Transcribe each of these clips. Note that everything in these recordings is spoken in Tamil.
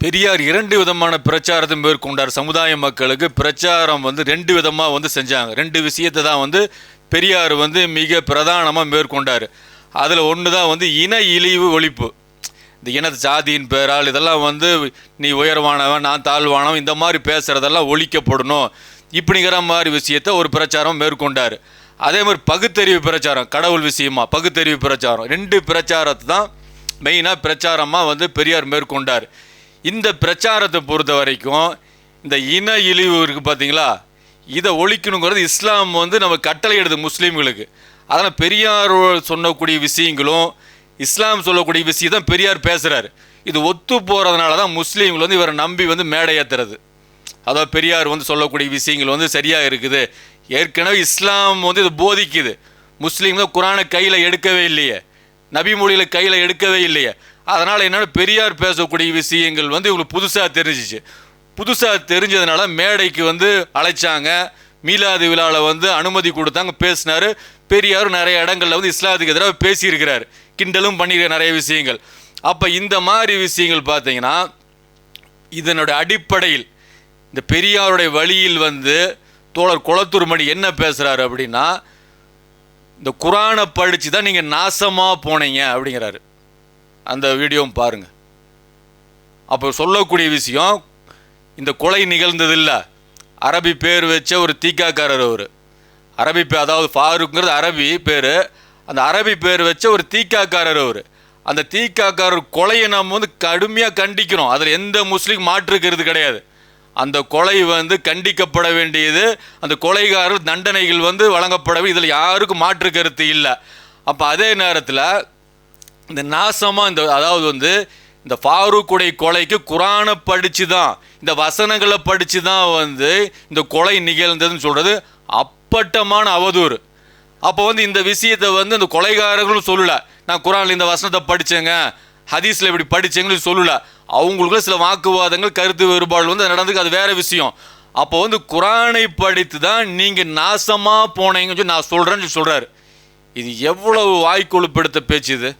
பெரியார் இரண்டு விதமான பிரச்சாரத்தை மேற்கொண்டார். சமுதாய மக்களுக்கு பிரச்சாரம் வந்து ரெண்டு விதமாக வந்து செஞ்சாங்க. ரெண்டு விஷயத்தை தான் வந்து பெரியார் வந்து மிக பிரதானமாக மேற்கொண்டார். அதில் ஒன்று தான் வந்து இன இழிவு ஒழிப்பு. இந்த இன சாதியின் பேரால் இதெல்லாம் வந்து நீ உயர்வானவன் நான் தாழ்வானவன் இந்த மாதிரி பேசுகிறதெல்லாம் ஒழிக்கப்படணும். இப்படிங்கிற மாதிரி விஷயத்தை ஒரு பிரச்சாரம் மேற்கொண்டார். அதே மாதிரி பகுத்தறிவு பிரச்சாரம் கடவுள் விஷயமா பகுத்தறிவு பிரச்சாரம். ரெண்டு பிரச்சாரத்தை தான் மெயினாக பிரச்சாரமாக வந்து பெரியார் மேற்கொண்டார். இந்த பிரச்சாரத்தை பொறுத்த வரைக்கும் இந்த இன இழிவு இருக்குது பார்த்தீங்களா இதை ஒழிக்கணுங்கிறது இஸ்லாம் வந்து நம்ம கட்டளை எடுது முஸ்லீம்களுக்கு. அதனால் பெரியார் சொன்னக்கூடிய விஷயங்களும் இஸ்லாம் சொல்லக்கூடிய விஷயம் தான் பெரியார் பேசுகிறார் இது ஒத்து போகிறதுனால தான் முஸ்லீம்கள் வந்து இவரை நம்பி வந்து மேடை ஏற்றுறது அதாவது பெரியார் வந்து சொல்லக்கூடிய விஷயங்கள் வந்து சரியாக இருக்குது. ஏற்கனவே இஸ்லாம் வந்து இது போதிக்குது. முஸ்லீம் தான் குரானை கையில் எடுக்கவே இல்லையே. நபி மொழியில் கையில் எடுக்கவே இல்லையே. அதனால் என்னென்னா பெரியார் பேசக்கூடிய விஷயங்கள் வந்து இவங்களுக்கு புதுசாக தெரிஞ்சிச்சு. புதுசாக தெரிஞ்சதுனால மேடைக்கு வந்து அழைச்சாங்க. மீலாது விழாவில் வந்து அனுமதி கொடுத்தாங்க பேசினார். பெரியார் நிறைய இடங்களில் வந்து இஸ்லாத்துக்கு எதிராக பேசியிருக்கிறார். கிண்டலும் பண்ணியிருக்க நிறைய விஷயங்கள். அப்போ இந்த மாதிரி விஷயங்கள் பார்த்தீங்கன்னா இதனுடைய அடிப்படையில் இந்த பெரியாருடைய வழியில் வந்து தோழர் குளத்தூர்மணி என்ன பேசுகிறாரு அப்படின்னா இந்த குரானை படித்து தான் நீங்கள் நாசமாக போனீங்க அப்படிங்கிறாரு. அந்த வீடியோவும் பாருங்கள் அப்போ சொல்லக்கூடிய விஷயம் இந்த கொலை நிகழ்ந்ததில்ல அரபி பேர் வச்ச ஒரு தீக்காக்காரர் அவர். அரபி பே அதாவது ஃபாருக்குங்கிறது அரபி பேர். அந்த அரபி பேர் வச்ச ஒரு தீக்காக்காரர் அவர். அந்த தீக்காக்காரர் கொலையை நம்ம வந்து கடுமையாக கண்டிக்கிறோம். அதில் எந்த முஸ்லீம் மாற்றுக்கிறது கிடையாது. அந்த கொலை வந்து கண்டிக்கப்பட வேண்டியது. அந்த கொலைகாரர் தண்டனைகள் வந்து வழங்கப்படவே இதில் யாருக்கும் மாற்று கருத்து இல்லை. அப்போ அதே நேரத்தில் இந்த நாசமாக இந்த அதாவது வந்து இந்த ஃபாரூக்குடைய கொலைக்கு குரானை படித்து தான் இந்த வசனங்களை படித்து தான் வந்து இந்த கொலை நிகழ்ந்ததுன்னு சொல்கிறது அப்பட்டமான அவதூறு. அப்போ வந்து இந்த விஷயத்தை வந்து இந்த கொலைகாரர்களும் சொல்லலை. நான் குரானில் இந்த வசனத்தை படித்தேங்க ஹதீஸில் இப்படி படித்தேங்கன்னு சொல்லலை. அவங்களுக்குள்ள சில வாக்குவாதங்கள் கருத்து வேறுபாடு வந்து நடந்துக்கு அது வேற விஷயம். அப்போ வந்து குரானை படித்து தான் நீங்கள் நாசமாக போனீங்கன்னு சொல்லி நான் சொல்கிறேன்னு சொல்கிறாரு இது எவ்வளவு வாய்க்கொழுப்படுத்த பேச்சு இது?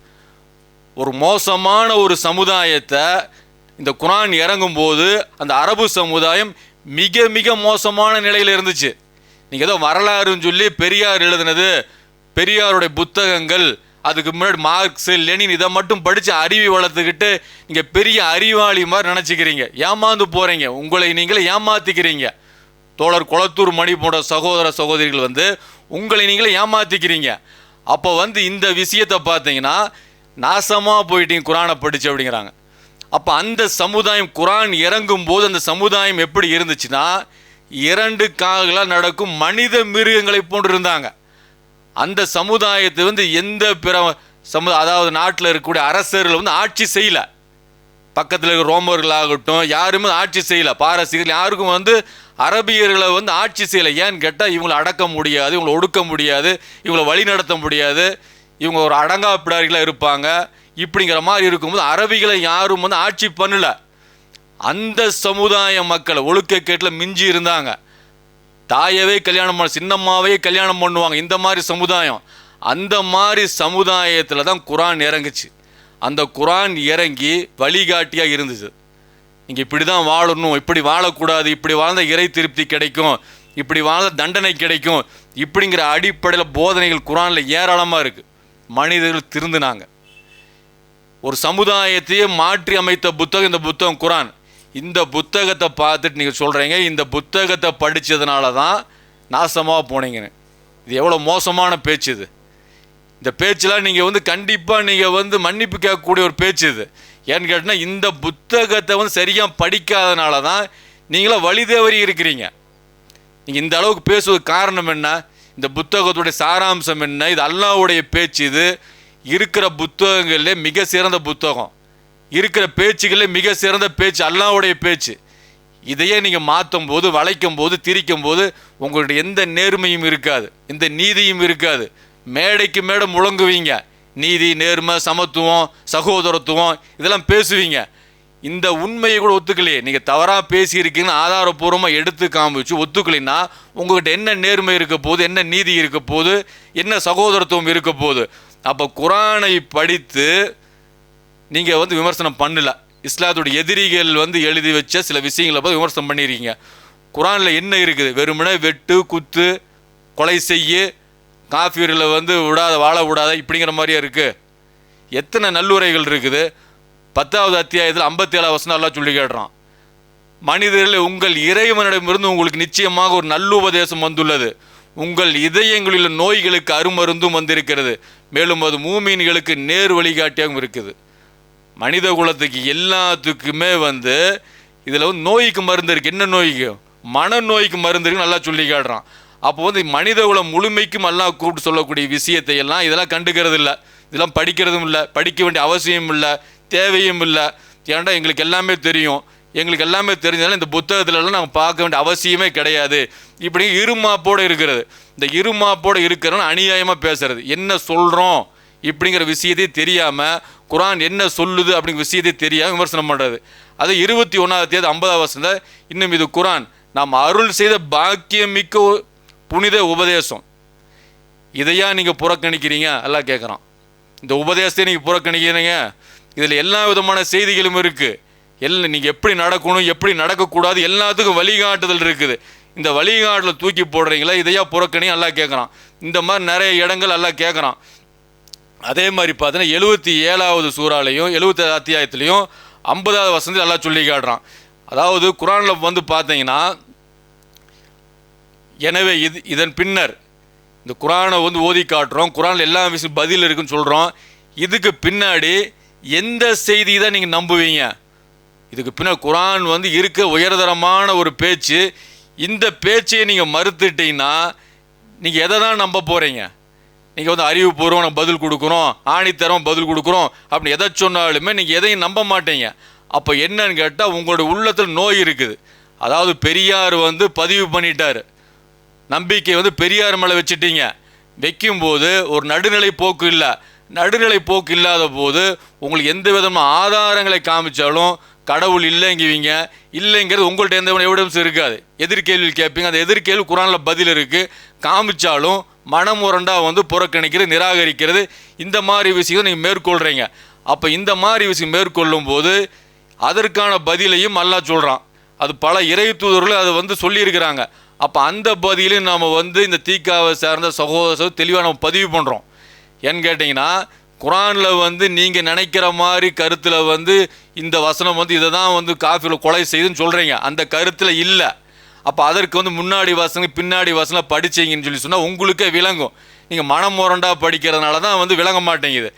ஒரு மோசமான ஒரு சமுதாயத்தை இந்த குரான் இறங்கும்போது அந்த அரபு சமுதாயம் மிக மிக மோசமான நிலையில் இருந்துச்சு. நீங்கள் ஏதோ வரலாறுன்னு சொல்லி பெரியார் எழுதுனது பெரியாருடைய புத்தகங்கள் அதுக்கு முன்னாடி மார்க்ஸ் லெனின் இதை மட்டும் படித்து அறிவி வளர்த்துக்கிட்டு நீங்கள் பெரிய அறிவாளி மாதிரி நினச்சிக்கிறீங்க. ஏமாந்து போகிறீங்க உங்களை நீங்களே ஏமாத்திக்கிறீங்க. தோழர் குளத்தூர் மணி போன்ற சகோதர சகோதரிகள் வந்து உங்களை நீங்களே ஏமாத்திக்கிறீங்க. அப்போ வந்து இந்த விஷயத்தை பார்த்தீங்கன்னா நாசமாக போயிட்டீங்க குரானை படித்து அப்படிங்கிறாங்க. அப்போ அந்த சமுதாயம் குரான் இறங்கும் போது அந்த சமுதாயம் எப்படி இருந்துச்சுன்னா இரண்டு கால்களாக நடக்கும் மனித மிருகங்களை போன்று இருந்தாங்க. அந்த சமுதாயத்தை வந்து எந்த பிற சமு அதாவது நாட்டில் இருக்கக்கூடிய அரசர்கள் வந்து ஆட்சி செய்யலை. பக்கத்தில் இருக்கிற ரோமர்களாகட்டும் யாருமே ஆட்சி செய்யலை. பாரசீகர்கள் யாருக்கும் வந்து அரபியர்களை வந்து ஆட்சி செய்யலை. ஏன்னு கேட்டால் இவங்களை அடக்க முடியாது இவங்களை ஒடுக்க முடியாது இவங்களை வழி நடத்த முடியாது. இவங்க ஒரு அடங்கா பிடாரிகளாக இருப்பாங்க. இப்படிங்கிற மாதிரி இருக்கும்போது அரபிகளை யாரும் வந்து ஆட்சி பண்ணல. அந்த சமுதாய மக்கள் ஒழுக்கக்கேட்டில் மிஞ்சி இருந்தாங்க. தாயவே கல்யாணம் பண்ண சின்னம்மாவே கல்யாணம் பண்ணுவாங்க. இந்த மாதிரி சமுதாயம். அந்த மாதிரி சமுதாயத்தில் தான் குரான் இறங்குச்சு. அந்த குரான் இறங்கி வழிகாட்டியாக இருந்துச்சு நீங்கள் இப்படி தான் வாழணும் இப்படி வாழக்கூடாது இப்படி வாழ்ந்த இறை திருப்தி கிடைக்கும் இப்படி வாழ்ந்த தண்டனை கிடைக்கும் இப்படிங்கிற அடிப்படையில் போதனைகள் குரானில் ஏராளமாக இருக்குது மனிதர்கள் திருந்தினாங்க. ஒரு சமுதாயத்தையே மாற்றி அமைத்த புத்தகம் இந்த புத்தகம் குரான். இந்த புத்தகத்தை பார்த்துட்டு நீங்கள் சொல்கிறீங்க இந்த புத்தகத்தை படித்ததுனால தான் நாசமாக போனீங்கன்னு. இது எவ்வளோ மோசமான பேச்சு இது. இந்த பேச்செலாம் நீங்கள் வந்து கண்டிப்பாக நீங்கள் வந்து மன்னிப்பு கேட்கக்கூடிய ஒரு பேச்சு இது. ஏன்னு கேட்டால் இந்த புத்தகத்தை வந்து சரியாக படிக்காதனால தான் நீங்களாம் வழிதேவரி இருக்கிறீங்க. நீங்கள் இந்த அளவுக்கு பேசுவது காரணம் என்ன? இந்த புத்தகத்துடைய சாராம்சம் என்ன? இது அல்லாவுடைய பேச்சு இது. இருக்கிற புத்தகங்களில் மிக சிறந்த புத்தகம். இருக்கிற பேச்சுகளே மிக சிறந்த பேச்சு அல்லாவுடைய பேச்சு. இதையே நீங்கள் மாற்றும் போது வளைக்கும் போது திரிக்கும் போது உங்களுடைய எந்த நேர்மையும் இருக்காது. எந்த நீதியும் இருக்காது. மேடைக்கு மேடை முழங்குவீங்க. நீதி நேர்மை சமத்துவம் சகோதரத்துவம் இதெல்லாம் பேசுவீங்க. இந்த உண்மையை கூட ஒத்துக்கலையே. நீங்கள் தவறாக பேசியிருக்கீங்கன்னு ஆதாரப்பூர்வமாக எடுத்து காமிச்சு ஒத்துக்கலைன்னா உங்கள்கிட்ட என்ன நேர்மை இருக்க போகுது என்ன நீதி இருக்க போது என்ன சகோதரத்துவம் இருக்க போது அப்போ குரானை படித்து நீங்கள் வந்து விமர்சனம் பண்ணல. இஸ்லாத்துடைய எதிரிகள் வந்து எழுதி வச்ச சில விஷயங்களை பார்த்து விமர்சனம் பண்ணியிருக்கீங்க குரானில் என்ன இருக்குது? வெறுமனே வெட்டு குத்து கொலை செய்ய காஃபீரில் வந்து விடாத வாழ விடாத இப்படிங்கிற மாதிரியே இருக்குது எத்தனை நல்லுரைகள் இருக்குது? பத்தாவது அத்தியாயத்தில் ஐம்பத்தேழாவது வசனம் எல்லாம் சொல்லி கேட்டுறான் மனிதர்கள் உங்கள் இறைவனிடமிருந்து உங்களுக்கு நிச்சயமாக ஒரு நல்லுபதேசம் வந்துள்ளது. உங்கள் இதயங்களில் நோய்களுக்கு அருமருந்தும் வந்திருக்கிறது. மேலும் அது மூமீன்களுக்கு நேர் வழிகாட்டியாகவும் இருக்குது. மனித குலத்துக்கு எல்லாத்துக்குமே வந்து இதில் வந்து நோய்க்கு மருந்து இருக்குது என்ன நோய்க்கு? மனநோய்க்கு மருந்து இருக்குன்னு நல்லா சொல்லி காட்டுறான். அப்போ வந்து மனித குலம் முழுமைக்கும் எல்லாம் கூப்பிட்டு சொல்லக்கூடிய விஷயத்தை எல்லாம் இதெல்லாம் கண்டுக்கிறது இல்லை இதெல்லாம் படிக்கிறதும் இல்லை படிக்க வேண்டிய அவசியம் இல்லை தேவையும் இல்லை. ஏன்டா எங்களுக்கு எல்லாமே தெரியும். எங்களுக்கு எல்லாமே தெரிஞ்சதால இந்த புத்தகத்திலலாம் நம்ம பார்க்க வேண்டிய அவசியமே கிடையாது. இப்படி இருமாப்போடு இருக்கிறது. இந்த இருமாப்போடு இருக்கிறவன் அநியாயமாக பேசுறது. என்ன சொல்கிறோம் இப்படிங்கிற விஷயத்தையே தெரியாமல் குரான் என்ன சொல்லுது அப்படிங்கிற விஷயத்தை தெரியாமல் விமர்சனம் பண்ணுறது அது இருபத்தி ஒன்றாவது தேதி ஐம்பதாவது வருஷம் இன்னும் இது குரான். நாம் அருள் செய்த பாக்கியமிக்க புனித உபதேசம். இதையா நீங்கள் புறக்கணிக்கிறீங்க? எல்லாம் கேட்குறான் இந்த உபதேசத்தை நீங்கள் புறக்கணிக்கிறீங்க. இதில் எல்லா விதமான செய்திகளும் இருக்குது எல்லாம் நீங்கள் எப்படி நடக்கணும் எப்படி நடக்கக்கூடாது எல்லாத்துக்கும் வழிகாட்டுதல் இருக்குது. இந்த வழிகாட்டில் தூக்கி போடுறீங்களா? இதையா புறக்கணி எல்லாம் கேட்குறான் இந்த மாதிரி நிறைய இடங்கள் எல்லாம் கேட்குறான் அதே மாதிரி பார்த்தீங்கன்னா எழுபத்தி ஏழாவது சூறாலையும் எழுபத்தி அத்தியாயத்துலையும் ஐம்பதாவது வசந்தி நல்லா சொல்லி காட்டுறான். அதாவது குரானில் வந்து பார்த்தீங்கன்னா எனவே இது இதன் பின்னர் இந்த குரானை வந்து ஓதி காட்டுறோம். குரானில் எல்லா விஷயம் பதில் இருக்குன்னு சொல்கிறோம் இதுக்கு பின்னாடி எந்த செய்தி தான் நீங்கள் நம்புவீங்க? இதுக்கு பின்னாடி குரான் வந்து இருக்க உயர்தரமான ஒரு பேச்சு. இந்த பேச்சையை நீங்கள் மறுத்துட்டீங்கன்னா நீங்கள் எதை தான் நம்ப போகிறீங்க நீங்கள் வந்து அறிவுபூர்வம் நம்ம பதில் கொடுக்குறோம் ஆணித்தரம் பதில் கொடுக்குறோம் அப்படின்னு எதை சொன்னாலுமே நீங்கள் எதையும் நம்ப மாட்டீங்க. அப்போ என்னன்னு கேட்டால் உங்களுடைய உள்ளத்தில் நோய் இருக்குது. அதாவது பெரியார் வந்து பதிவு பண்ணிட்டார். நம்பிக்கை வந்து பெரியார் மேலே வச்சுட்டீங்க. வைக்கும்போது ஒரு நடுநிலை போக்கு இல்லை. நடுநிலை போக்கு இல்லாத போது உங்களுக்கு எந்த விதமான ஆதாரங்களை காமிச்சாலும் கடவுள் இல்லைங்குவீங்க. இல்லைங்கிறது உங்கள்கிட்ட எந்த எவிடன்ஸ் இருக்காது. எதிர்கேள்வி கேட்பீங்க. அந்த எதிர்கேள்வி குரானில் பதில் இருக்குது காமிச்சாலும் மனமுரண்டாக வந்து புறக்கணிக்கிறது நிராகரிக்கிறது. இந்த மாதிரி விஷயம் நீங்கள் மேற்கொள்கிறீங்க அப்போ இந்த மாதிரி விஷயம் மேற்கொள்ளும் போது அதற்கான பதிலையும் அல்லா சொல்கிறான் அது பல இறை தூதர்கள் அதை வந்து சொல்லியிருக்கிறாங்க. அப்போ அந்த பதிலையும் நாம் வந்து இந்த தீக்காவை சார்ந்த சகோதர தெளிவாக நம்ம பதிவு பண்ணுறோம் ஏன்னு கேட்டிங்கன்னா குரானில் வந்து நீங்கள் நினைக்கிற மாதிரி கருத்தில் வந்து இந்த வசனம் வந்து இதை தான் வந்து காஃபியில் கொலை செய்துன்னு சொல்கிறீங்க அந்த கருத்தில் இல்லை. அப்போ அதற்கு வந்து முன்னாடி வசனம் பின்னாடி வசனம் படிச்சீங்கன்னு சொல்லி சொன்னால் உங்களுக்கே விளங்கும். நீங்கள் மனம் முரண்டாக படிக்கிறதுனால தான் வந்து விளங்க மாட்டேங்குது.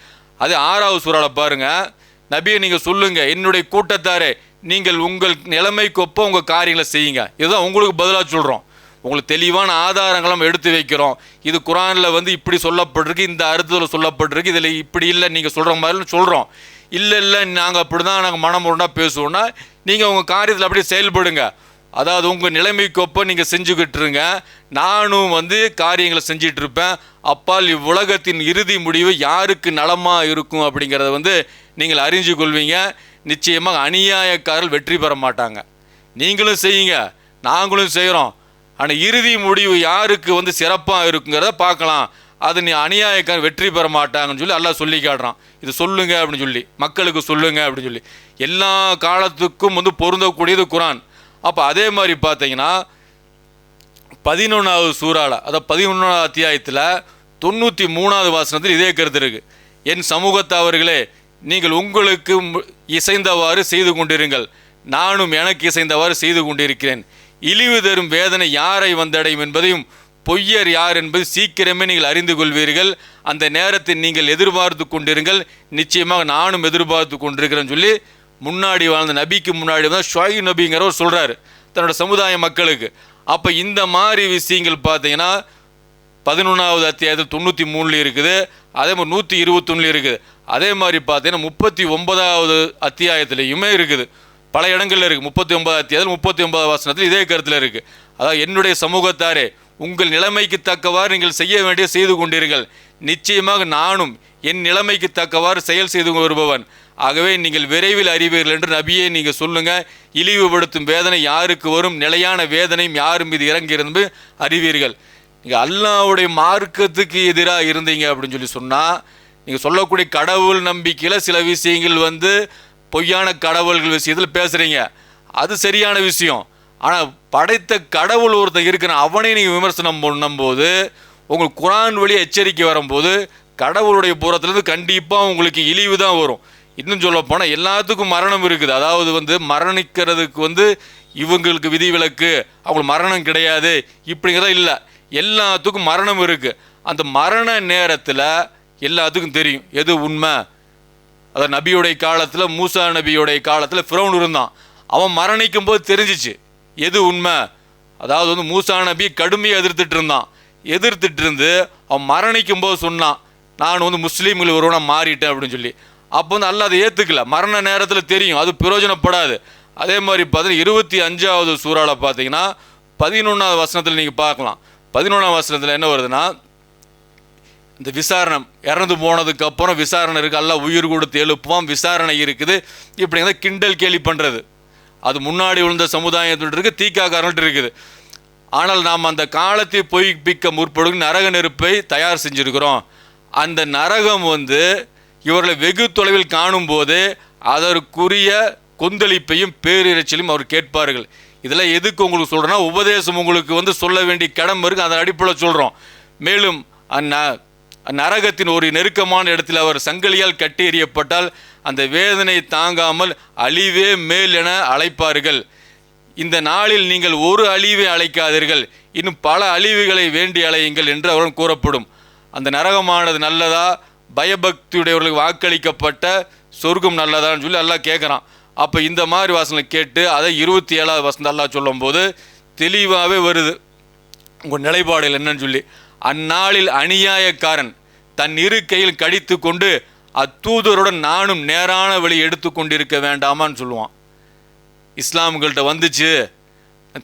அது ஆறாவது சூறாவில் பாருங்கள் நபியை நீங்கள் சொல்லுங்கள் என்னுடைய கூட்டத்தாரே நீங்கள் உங்கள் நிலைமைக்கொப்ப உங்கள் காரியங்களை செய்யுங்க. இதுதான் உங்களுக்கு பதிலாக சொல்கிறோம் உங்களுக்கு தெளிவான ஆதாரங்களை நம்ம எடுத்து வைக்கிறோம். இது குரானில் வந்து இப்படி சொல்லப்பட்டிருக்கு இந்த அர்த்தத்தில் சொல்லப்பட்டிருக்கு. இதில் இப்படி இல்லை நீங்கள் சொல்கிற மாதிரி சொல்கிறோம் இல்லை இல்லை நாங்கள் அப்படி தான் நாங்கள் மனமுருண்டாக பேசுவோம்னா நீங்கள் உங்கள் காரியத்தில் அப்படியே செயல்படுங்க. அதாவது உங்கள் நிலைமைக்கொப்ப நீங்கள் செஞ்சுக்கிட்டு இருங்க நானும் வந்து காரியங்களை செஞ்சிட்டு இருப்பேன் அப்பால் இவ்வுலகத்தின் இறுதி முடிவு யாருக்கு நலமாக இருக்கும் அப்படிங்கிறத வந்து நீங்கள் அறிஞ்சு கொள்வீங்க. நிச்சயமாக அநியாயக்காரர்கள் வெற்றி பெற மாட்டாங்க. நீங்களும் செய்யுங்க. நாங்களும் செய்கிறோம் ஆனால் இறுதி முடிவு யாருக்கு வந்து சிறப்பாக இருக்குங்கிறத பார்க்கலாம். அது நீ அநியாயக்காரன் வெற்றி பெற மாட்டாங்கன்னு சொல்லி எல்லாம் சொல்லி காட்டுறான். இது சொல்லுங்க அப்படின்னு சொல்லி. மக்களுக்கு சொல்லுங்க அப்படின்னு சொல்லி. எல்லா காலத்துக்கும் வந்து பொருந்தக்கூடியது குரான். அப்போ அதே மாதிரி பார்த்தீங்கன்னா பதினொன்றாவது சூறால அதாவது பதினொன்றாவது அத்தியாயத்தில் தொண்ணூற்றி மூணாவது வாசனத்தில் இதே கருத்து இருக்குது என் சமூகத்தவர்களே நீங்கள் உங்களுக்கு இசைந்தவாறு செய்து கொண்டிருங்கள். நானும் எனக்கு இசைந்தவாறு செய்து கொண்டிருக்கிறேன். இழிவு தரும் வேதனை யாரை வந்தடையும் என்பதையும் பொய்யர் யார் என்பது சீக்கிரமே நீங்கள் அறிந்து கொள்வீர்கள். அந்த நேரத்தை நீங்கள் எதிர்பார்த்து கொண்டிருங்கள். நிச்சயமாக நானும் எதிர்பார்த்து கொண்டிருக்கிறேன்னு சொல்லி முன்னாடி வாழ்ந்த நபிக்கு முன்னாடி தான் ஷாயு நபிங்கிறவர் சொல்கிறாரு தன்னோட சமுதாய மக்களுக்கு. அப்போ இந்த மாதிரி விஷயங்கள் பார்த்தீங்கன்னா பதினொன்றாவது அத்தியாயத்தில் தொண்ணூற்றி மூணுலேயும் இருக்குது அதே மாதிரி நூற்றி இருபத்தொன்னுலையும் இருக்குது. அதே மாதிரி பார்த்தீங்கன்னா முப்பத்தி ஒன்பதாவது அத்தியாயத்துலேயுமே இருக்குது. பல இடங்களில் இருக்குது முப்பத்தி ஒன்பது அத்தியாயத்தில் முப்பத்தி ஒன்பது வசனத்தில் இதே கருத்தில் இருக்குது அதாவது என்னுடைய சமூகத்தாரே உங்கள் நிலைமைக்கு தக்கவாறு நீங்கள் செய்ய வேண்டிய செய்து கொண்டீர்கள். நிச்சயமாக நானும் என் நிலைமைக்கு தக்கவாறு செயல் செய்து வருபவன். ஆகவே நீங்கள் விரைவில் அறிவீர்கள் என்று நபியே நீங்கள் சொல்லுங்க. இழிவுபடுத்தும் வேதனை யாருக்கு வரும்? நிலையான வேதனையும் யாரும் மீது இறங்கியிருந்து அறிவீர்கள்? நீங்கள் அல்லாவுடைய மார்க்கத்துக்கு எதிராக இருந்தீங்க அப்படின்னு சொல்லி சொன்னால் நீங்கள் சொல்லக்கூடிய கடவுள் நம்பிக்கையில் சில விஷயங்கள் வந்து பொய்யான கடவுள்கள் விஷயத்தில் பேசுகிறீங்க அது சரியான விஷயம். ஆனால் படைத்த கடவுள் ஒருத்தன் இருக்கிற அவனை நீங்கள் விமர்சனம் பண்ணும்போது உங்களுக்கு குரான் வழி எச்சரிக்கை வரும்போது கடவுளுடைய புறத்துலேருந்து கண்டிப்பாக உங்களுக்கு இழிவு தான் வரும். இன்னும் சொல்ல போனால் எல்லாத்துக்கும் மரணம் இருக்குது. அதாவது வந்து மரணிக்கிறதுக்கு வந்து இவங்களுக்கு விதிவிலக்கு அவங்களுக்கு மரணம் கிடையாது இப்படிங்கிறத இல்லை. எல்லாத்துக்கும் மரணம் இருக்குது அந்த மரண நேரத்தில் எல்லாத்துக்கும் தெரியும். எது உண்மை? அதாவது நபியுடைய காலத்தில் மூசா நபியுடைய காலத்தில் ஃபிரௌன் இருந்தான். அவன் மரணிக்கும் போது தெரிஞ்சிச்சு. எது உண்மை? அதாவது வந்து மூசா நபி கடுமையாக எதிர்த்துட்டு இருந்தான். எதிர்த்துட்டு இருந்து அவன் மரணிக்கும் போது சொன்னான் நான் வந்து முஸ்லீம்கள் ஒருவனாக மாறிட்டேன் அப்படின்னு சொல்லி. அப்போ வந்து அல்ல அதை ஏற்றுக்கல மரண நேரத்தில் தெரியும். அது பிரயோஜனப்படாது. அதே மாதிரி பார்த்தீங்கன்னா இருபத்தி அஞ்சாவது சூறாவில் பார்த்தீங்கன்னா பதினொன்றாவது வசனத்தில் நீங்கள் பார்க்கலாம். பதினொன்றாவது வசனத்தில் என்ன வருதுன்னா இந்த விசாரணை இறந்து போனதுக்கு அப்புறம் விசாரணை இருக்குது எல்லாம் உயிர் கொடுத்து எழுப்புவான். விசாரணை இருக்குது. இப்படிங்கிறத கிண்டல் கேலி பண்ணுறது அது முன்னாடி விழுந்த சமுதாயத்துட்டு இருக்குது தீக்காக்காரன்ட்டு இருக்குது. ஆனால் நாம் அந்த காலத்தை பொய்ப்பிக்க முற்படும் நரக நெருப்பை தயார் செஞ்சுருக்கிறோம். அந்த நரகம் வந்து இவர்களை வெகு தொலைவில் காணும்போது அதற்குரிய கொந்தளிப்பையும் பேரிரைச்சலையும் அவர் கேட்பார்கள். இதெல்லாம் எதுக்கு உங்களுக்கு சொல்கிறேன்னா உபதேசம் உங்களுக்கு வந்து சொல்ல வேண்டிய கடமை இருக்குது அதன் அடிப்படையில் சொல்கிறோம் மேலும் அந்ந நரகத்தின் ஒரு நெருக்கமான இடத்தில் அவர் சங்கிலியால் கட்டி எறியப்பட்டால் அந்த வேதனை தாங்காமல் அழிவே மேல் என அழைப்பார்கள். இந்த நாளில் நீங்கள் ஒரு அழிவை அழைக்காதீர்கள். இன்னும் பல அழிவுகளை வேண்டி அழையுங்கள் என்று அவர்கள் கூறப்படும். அந்த நரகமானது நல்லதா? பயபக்தியுடையவர்களுக்கு வாக்களிக்கப்பட்ட சொர்க்கம் நல்லதான்னு சொல்லி எல்லாம் கேட்குறான் அப்போ இந்த மாதிரி வாசனை கேட்டு அதை இருபத்தி ஏழாவது வசனம் எல்லாம் சொல்லும்போது தெளிவாகவே வருது. உங்கள் நிலைப்பாடுகள் என்னன்னு சொல்லி. அந்நாளில் அநியாயக்காரன் தன் இரு கையில் கடித்து கொண்டு அத்தூதருடன் நானும் நேரான வழி எடுத்து கொண்டிருக்க வேண்டாமான்னு சொல்லுவான். இஸ்லாம்கள்ட்ட வந்துச்சு.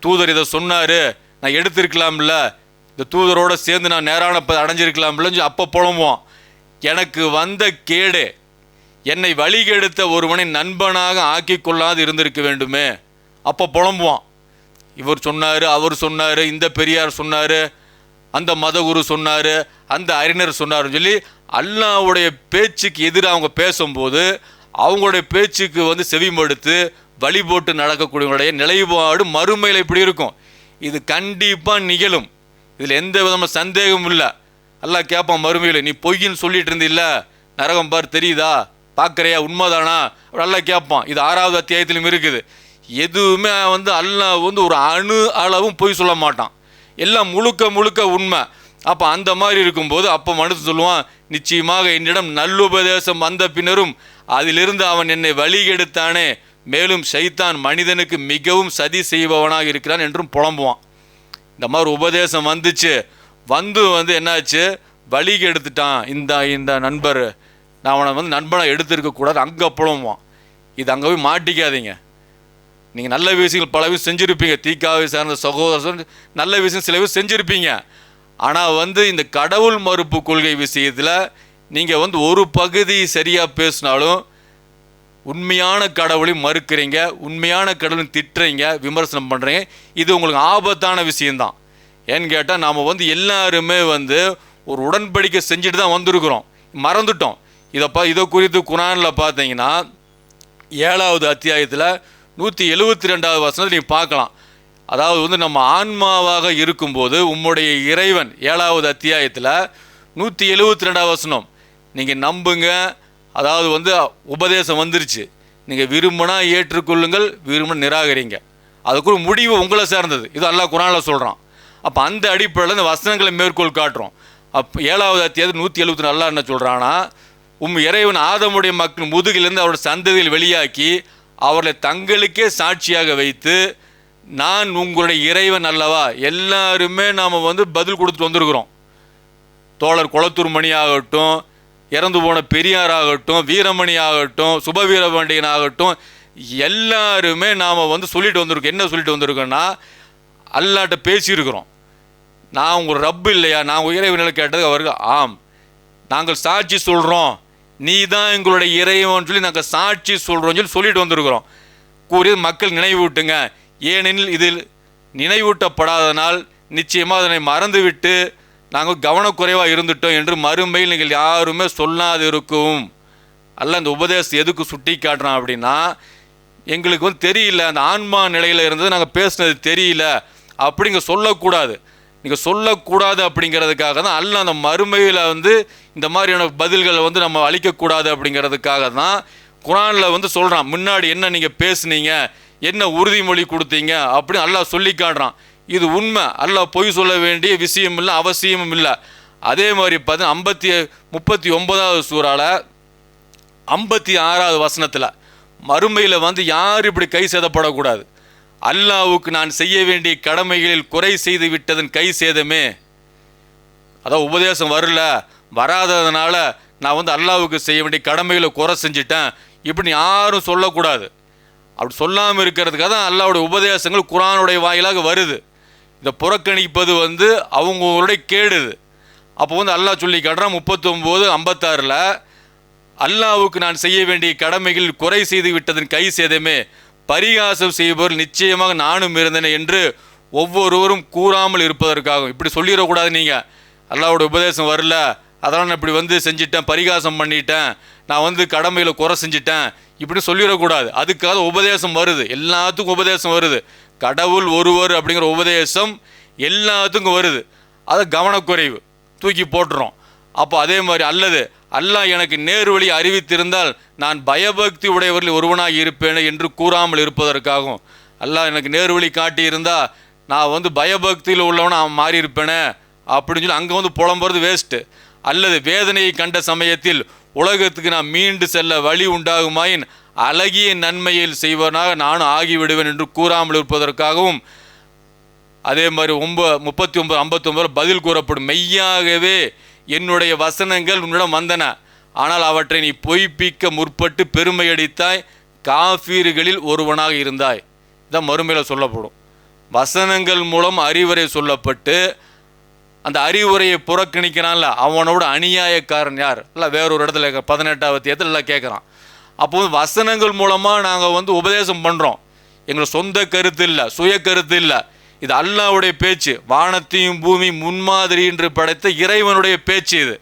தூதர் இதை சொன்னார். நான் எடுத்திருக்கலாம்ல. இந்த தூதரோடு சேர்ந்து நான் நேரான ப அடைஞ்சிருக்கலாம்ல சொல்லி அப்போ புலம்புவான். எனக்கு வந்த கேடு. என்னை வழிகெடுத்த ஒருவனை நண்பனாக ஆக்கி கொள்ளாது இருந்திருக்க வேண்டுமே. அப்போ புலம்புவான். இவர் சொன்னார் அவர் சொன்னார் இந்த பெரியார் சொன்னார் அந்த மதகுரு சொன்னார் அந்த அறிஞர் சொன்னாருன்னு சொல்லி அல்லாவுடைய பேச்சுக்கு எதிராக அவங்க பேசும்போது அவங்களுடைய பேச்சுக்கு வந்து செவிமடுத்து வழி போட்டு நடக்கக்கூடியவங்களுடைய நிலைப்பாடு மறுமையில் இப்படி இருக்கும். இது கண்டிப்பாக நிகழும். இதில் எந்த விதமான சந்தேகமும் இல்லை. நல்லா கேட்பான் மறுமையில் நீ பொய்ன்னு சொல்லிட்டு இருந்தில்ல? நரகம் பார் தெரியுதா? பார்க்குறியா உண்மைதானா? அப்படி கேட்பான் இது ஆறாவது அத்தியாயத்திலும் இருக்குது. எதுவுமே வந்து அல்ல வந்து ஒரு அணு அளவும் பொய் சொல்ல மாட்டான். எல்லாம் முழுக்க முழுக்க உண்மை. அப்போ அந்த மாதிரி இருக்கும்போது அப்போ மனுஷ சொல்லுவான் நிச்சயமாக என்னிடம் நல்லுபதேசம் வந்த பின்னரும் அதிலிருந்து அவன் என்னை வழிகெடுத்தானே மேலும் சைத்தான் மனிதனுக்கு மிகவும் சதி செய்பவனாக இருக்கிறான் என்றும் புலம்புவான். இந்த மாதிரி உபதேசம் வந்துச்சு. வந்து வந்து என்னாச்சு? வழிக்கு எடுத்துட்டான். இந்த இந்த நண்பர். நான் அவனை வந்து நண்பனை எடுத்துருக்கக்கூடாது அங்கே புலம்புவான். இது அங்கே போய் மாட்டிக்காதீங்க. நீங்கள் நல்ல விஷயங்கள் பல விஷயம் செஞ்சுருப்பீங்க. தீக்காவை சார்ந்த சகோதர நல்ல விஷயம் சில விஷயம் செஞ்சுருப்பீங்க. ஆனால் வந்து இந்த கடவுள் மறுப்பு கொள்கை விஷயத்தில் நீங்கள் வந்து ஒரு பகுதி சரியாக பேசினாலும் உண்மையான கடவுளையும் மறுக்கிறீங்க. உண்மையான கடவுளையும் திட்டுறீங்க. விமர்சனம் பண்ணுறீங்க இது உங்களுக்கு ஆபத்தான விஷயந்தான் ஏன்னு கேட்டால் நாம் வந்து எல்லாருமே வந்து ஒரு உடன்படிக்கை செஞ்சுட்டு தான் வந்திருக்கிறோம். மறந்துட்டோம். இதை பா இதை குறித்து குரானில் பார்த்தீங்கன்னா ஏழாவது அத்தியாயத்தில் நூற்றி எழுபத்தி ரெண்டாவது வசனத்தை நீங்கள் பார்க்கலாம். அதாவது வந்து நம்ம ஆன்மாவாக இருக்கும்போது உம்முடைய இறைவன் ஏழாவது அத்தியாயத்தில் நூற்றி எழுபத்தி ரெண்டாவது வசனம். நீங்கள் நம்புங்க. அதாவது வந்து உபதேசம் வந்துருச்சு. நீங்கள் விரும்பினா ஏற்றுக்கொள்ளுங்கள் விரும்பினா நிராகரிங்க. அதுக்குள்ள முடிவு உங்களை சேர்ந்தது. இது அல்லா குரானில் சொல்கிறான் அப்போ அந்த அடிப்படையில் இந்த வசனங்களை மேற்கோள் காட்டுறோம். அப்போ ஏழாவது அத்தியாவது நூற்றி எழுபத்தி நல்லா என்ன சொல்கிறான்னா உம் இறைவன் ஆதமுடைய மக்கள் முதுகிலிருந்து அவருடைய சந்ததியில் வெளியாக்கி அவர்களை தங்களுக்கே சாட்சியாக வைத்து நான் உங்களுடைய இறைவன் அல்லவா? எல்லாருமே நாம் வந்து பதில் கொடுத்துட்டு வந்திருக்கிறோம். தோழர் குளத்தூர் மணி ஆகட்டும் இறந்து போன பெரியார் ஆகட்டும் வீரமணி ஆகட்டும் சுபவீரபாண்டியன் ஆகட்டும் எல்லாருமே நாம் வந்து சொல்லிட்டு வந்திருக்கோம். என்ன சொல்லிட்டு வந்திருக்கோன்னா அல்லாட்ட பேசியிருக்கிறோம். நான் உங்கள் ரப்பு இல்லையா? நான் உங்கள் இறைவனில் கேட்டது அவருக்கு ஆம். நாங்கள் சாட்சி சொல்கிறோம் நீ தான் எங்களுடைய இறைவன் சொல்லி நாங்கள் சாட்சி சொல்கிறோம் சொல்லி சொல்லிட்டு வந்திருக்கிறோம். கூறியது மக்கள் நினைவூட்டுங்க. ஏனெனில் இதில் நினைவூட்டப்படாதனால் நிச்சயமாக அதனை மறந்துவிட்டு நாங்கள் கவனக்குறைவாக இருந்துட்டோம் என்று மறுமையில் நீங்கள் யாருமே சொல்லாது இருக்கும் அல்ல அந்த உபதேசம் எதுக்கு சுட்டி காட்டுறான் அப்படின்னா எங்களுக்கு வந்து தெரியல அந்த ஆன்மா நிலையில் இருந்தது நாங்கள் பேசுனது தெரியல அப்படிங்க சொல்லக்கூடாது. நீங்கள் சொல்லக்கூடாது அப்படிங்கிறதுக்காக தான் அல்ல அந்த மறுமையில் வந்து இந்த மாதிரியான பதில்களை வந்து நம்ம அழிக்கக்கூடாது அப்படிங்கிறதுக்காக தான் குரானில் வந்து சொல்கிறான் முன்னாடி என்ன நீங்கள் பேசுனீங்க? என்ன உறுதிமொழி கொடுத்தீங்க? அப்படின்னு அல்லாஹ் சொல்லி காட்டுறான். இது உண்மை. அல்லாஹ் பொய் சொல்ல வேண்டிய விஷயம் இல்லை அவசியமும் இல்லை. அதே மாதிரி பார்த்தீங்கன்னா ஐம்பத்தி முப்பத்தி ஒன்பதாவது சூறால ஐம்பத்தி ஆறாவது வசனத்தில் மறுமையில் வந்து யார் இப்படி கை சேதப்படக்கூடாது. அல்லாவுக்கு நான் செய்ய வேண்டிய கடமைகளில் குறை செய்து விட்டதன் கை சேதமே. அதான் உபதேசம் வரல. வராததுனால நான் வந்து அல்லாவுக்கு செய்ய வேண்டிய கடமைகளை குறை செஞ்சிட்டேன். இப்படி யாரும் சொல்லக்கூடாது. அப்படி சொல்லாமல் இருக்கிறதுக்காக தான் அல்லாவுடைய உபதேசங்கள் குரானுடைய வாயிலாக வருது. இதை புறக்கணிப்பது வந்து அவங்களுடைய கேடுது. அப்போ வந்து அல்லாஹ் சொல்லி காட்டுறான் முப்பத்தொம்போது ஐம்பத்தாறில் அல்லாவுக்கு நான் செய்ய வேண்டிய கடமைகள் குறை செய்து விட்டதன் கை சேதமே. பரிகாசம் செய்பவர் நிச்சயமாக நானும் இருந்தேன் என்று ஒவ்வொருவரும் கூறாமல் இருப்பதற்காகும் இப்படி சொல்லிடக்கூடாது நீங்கள் அல்லாவோட உபதேசம் வரல. அதெல்லாம் நான் இப்படி வந்து செஞ்சிட்டேன் பரிகாசம் பண்ணிட்டேன். நான் வந்து கடமையில் குறை செஞ்சிட்டேன். இப்படி சொல்லிடக்கூடாது. அதுக்காக உபதேசம் வருது. எல்லாத்துக்கும் உபதேசம் வருது. கடவுள் ஒருவர் அப்படிங்கிற உபதேசம் எல்லாத்துக்கும் வருது. அது கவனக்குறைவு. தூக்கி போட்டுறோம். அப்போ அதே மாதிரி அல்லது அல்லாஹ் எனக்கு நேர்வழி அறிவித்திருந்தால் நான் பயபக்தி உடையவரில் ஒருவனாக இருப்பேன் என்று கூறாமல் இருப்பதற்காகவும். அல்லாஹ் எனக்கு நேர்வழி காட்டியிருந்தால் நான் வந்து பயபக்தியில் உள்ளவனா அவன் மாறியிருப்பேனே அப்படின்னு சொல்லி அங்கே வந்து புலம்புறது வேஸ்ட்டு அல்லது வேதனையை கண்ட சமயத்தில் உலகத்துக்கு நான் மீண்டு செல்ல வழி உண்டாகுமாயின் அழகிய நன்மையில் செய்வனாக நானும் ஆகிவிடுவேன் என்று கூறாமல் இருப்பதற்காகவும் அதே மாதிரி ஒம்ப முப்பத்தி ஒன்பது ஐம்பத்தொம்பது பதில் கூறப்படும். மெய்யாகவே என்னுடைய வசனங்கள் உன்னிடம் வந்தன. ஆனால் அவற்றை நீ பொய்ப்பிக்க முற்பட்டு பெருமையடித்தாய் காஃபீர்களில் ஒருவனாக இருந்தாய். இதான் மறுமையில் சொல்லப்படும். வசனங்கள் மூலம் அறிவுரை சொல்லப்பட்டு அந்த அறிவுரையை புறக்கணிக்கிறான்ல அவனோட அநியாயக்காரன் யார்? இல்லை வேறொரு இடத்துல பதினெட்டாவது இடத்துல எல்லாம் கேட்குறான் அப்போ வந்து வசனங்கள் மூலமாக நாங்கள் வந்து உபதேசம் பண்ணுறோம் எங்கள் சொந்த கருத்து இல்லை சுய கருத்து இல்லை. இது அல்லாவுடைய பேச்சு. வானத்தையும் பூமி முன்மாதிரி என்று படைத்த இறைவனுடைய பேச்சு இது.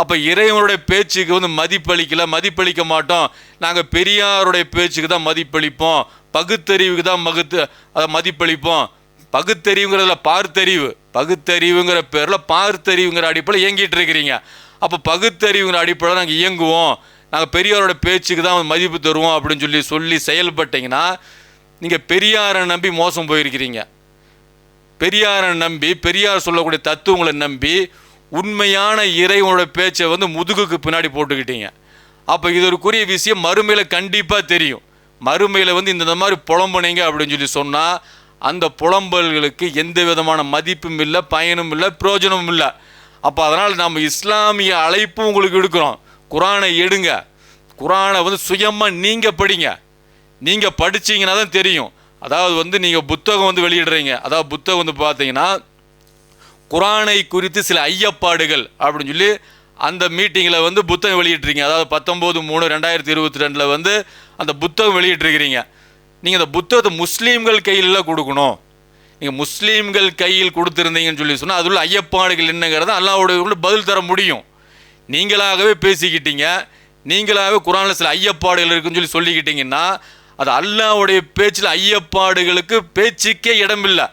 அப்போ இறைவனுடைய பேச்சுக்கு வந்து மதிப்பளிக்கல மதிப்பளிக்க மாட்டோம். நாங்கள் பெரியாருடைய பேச்சுக்கு தான் மதிப்பளிப்போம். பகுத்தறிவுக்கு தான் மகுத்து அதை மதிப்பளிப்போம். பகுத்தறிவுங்கிறதுல பார்த்தறிவு. பகுத்தறிவுங்கிற பேரில் பார்த்தறிவுங்கிற அடிப்படையில் இயங்கிட்டு இருக்கிறீங்க. அப்போ பகுத்தறிவுங்கிற அடிப்படையில் நாங்கள் இயங்குவோம். நாங்கள் பெரியாரோட பேச்சுக்கு தான் மதிப்பு தருவோம் அப்படின்னு சொல்லி சொல்லி செயல்பட்டீங்கன்னா நீங்கள் பெரியாரை நம்பி மோசம் போயிருக்கிறீங்க. பெரியாரை நம்பி பெரியார் சொல்லக்கூடிய தத்துவங்களை நம்பி உண்மையான இறைவனோட பேச்சை வந்து முதுகுக்கு பின்னாடி போட்டுக்கிட்டீங்க. அப்போ இது ஒரு குறிய விஷயம் மறுமையில் கண்டிப்பாக தெரியும். மறுமையில் வந்து இந்த மாதிரி புலம்புனீங்க அப்படின்னு சொல்லி சொன்னால் அந்த புலம்பல்களுக்கு எந்த விதமான மதிப்பும் இல்லை பயனும் இல்லை பிரயோஜனமும் இல்லை. அப்போ அதனால் நம்ம இஸ்லாமிய அழைப்பும் உங்களுக்கு எடுக்கிறோம். குரானை எடுங்க. குரானை வந்து சுயமாக நீங்கள் படிங்க. நீங்கள் படிச்சீங்கன்னா தான் தெரியும். அதாவது வந்து நீங்கள் புத்தகம் வந்து வெளியிடுறீங்க. அதாவது புத்தகம் வந்து பார்த்தீங்கன்னா குரானை குறித்து சில ஐயப்பாடுகள் அப்படின்னு சொல்லி அந்த மீட்டிங்கில் வந்து புத்தகம் வெளியிட்றீங்க அதாவது பத்தொம்போது மூணு ரெண்டாயிரத்தி இருபத்தி ரெண்டில் வந்து அந்த புத்தகம் வெளியிட்டிருக்கிறீங்க. நீங்கள் அந்த புத்தகத்தை முஸ்லீம்கள் கையில் கொடுக்கணும். நீங்கள் முஸ்லீம்கள் கையில் கொடுத்துருந்தீங்கன்னு சொல்லி சொன்னால் அதுள்ள ஐயப்பாடுகள் என்னங்கிறத அல்லாவோட பதில் தர முடியும். நீங்களாகவே பேசிக்கிட்டீங்க. நீங்களாகவே குரானில் சில ஐயப்பாடுகள் இருக்குன்னு சொல்லி சொல்லிக்கிட்டீங்கன்னா அது அல்லாவுடைய பேச்சில் ஐயப்பாடுகளுக்கு பேச்சுக்கே இடமில்லை.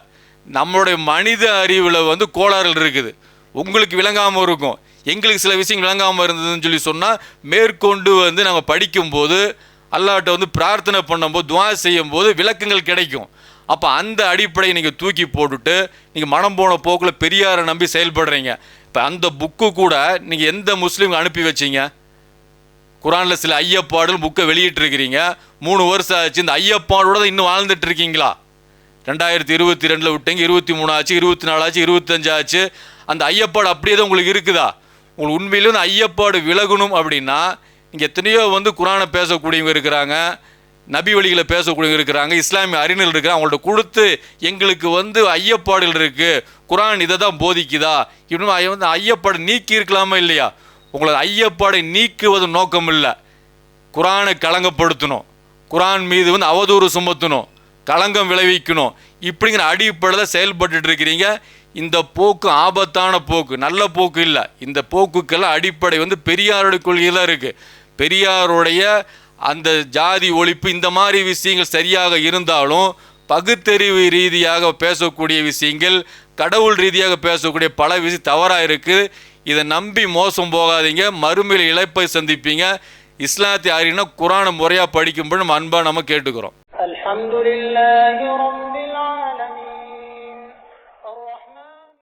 நம்மளுடைய மனித அறிவில் வந்து கோளாறுகள் இருக்குது. உங்களுக்கு விளங்காமல் இருக்கும். எங்களுக்கு சில விஷயம் விளங்காமல் இருந்ததுன்னு சொல்லி சொன்னால் மேற்கொண்டு வந்து நம்ம படிக்கும்போது அல்லாட்ட வந்து பிரார்த்தனை பண்ணும்போது துவா செய்யும்போது விளக்கங்கள் கிடைக்கும். அப்போ அந்த அடிப்படையை நீங்கள் தூக்கி போட்டுட்டு நீங்கள் மனம் போன போக்கில் பெரியாரை நம்பி செயல்படுறீங்க. இப்போ அந்த புக்கு கூட நீங்கள் எந்த முஸ்லீம் அனுப்பி வச்சீங்க? குரானில் சில ஐயப்பாடுகள் புக்கை வெளியிட்டிருக்கிறீங்க. மூணு வருஷம் ஆச்சு இந்த ஐயப்பாடோட தான் இன்னும் வாழ்ந்துட்டு இருக்கீங்களா ரெண்டாயிரத்தி இருபத்தி ரெண்டில் விட்டீங்க இருபத்தி மூணு ஆச்சு இருபத்தி நாலு ஆச்சு இருபத்தஞ்சு ஆச்சு. அந்த ஐயப்பாடு அப்படியே தான் உங்களுக்கு இருக்குதா? உங்களுக்கு உண்மையிலும் இந்த ஐயப்பாடு விலகணும் அப்படின்னா இங்கே எத்தனையோ வந்து குரானை பேசக்கூடியவங்க இருக்கிறாங்க நபி வழிகளை பேசக்கூடியவங்க இருக்கிறாங்க இஸ்லாமிய அறிஞர்கள் இருக்கிறாங்க அவங்கள்ட்ட கொடுத்து எங்களுக்கு வந்து ஐயப்பாடுகள் இருக்குது குரான் இதை தான் போதிக்குதா? இன்னும் ஐய- வந்து ஐயப்பாடு நீக்கி இருக்கலாமா இல்லையா? உங்களது ஐயப்பாடை நீக்குவது நோக்கம் இல்லை குரானை களங்கப்படுத்தணும். குரான் மீது வந்து அவதூறு சுமத்தணும். களங்கம் விளைவிக்கணும். இப்படிங்கிற அடிப்படையில் செயல்பட்டு இருக்கிறீங்க. இந்த போக்கு ஆபத்தான போக்கு நல்ல போக்கு இல்லை. இந்த போக்குக்கெல்லாம் அடிப்படை வந்து பெரியாருடைய கொள்கையில் இருக்குது பெரியாருடைய அந்த ஜாதி ஒழிப்பு இந்த மாதிரி விஷயங்கள் சரியாக இருந்தாலும் பகுத்தறிவு ரீதியாக பேசக்கூடிய விஷயங்கள் கடவுள் ரீதியாக பேசக்கூடிய பல விஷயம் தவறாக இருக்குது இதை நம்பி மோசம் போகாதீங்க. மறுமையில் இழப்பை சந்திப்பீங்க. இஸ்லாத்தை அறியினா குரானை முறையா படிக்கும்போது நம்ம அன்பாக நம்ம கேட்டுக்கிறோம்.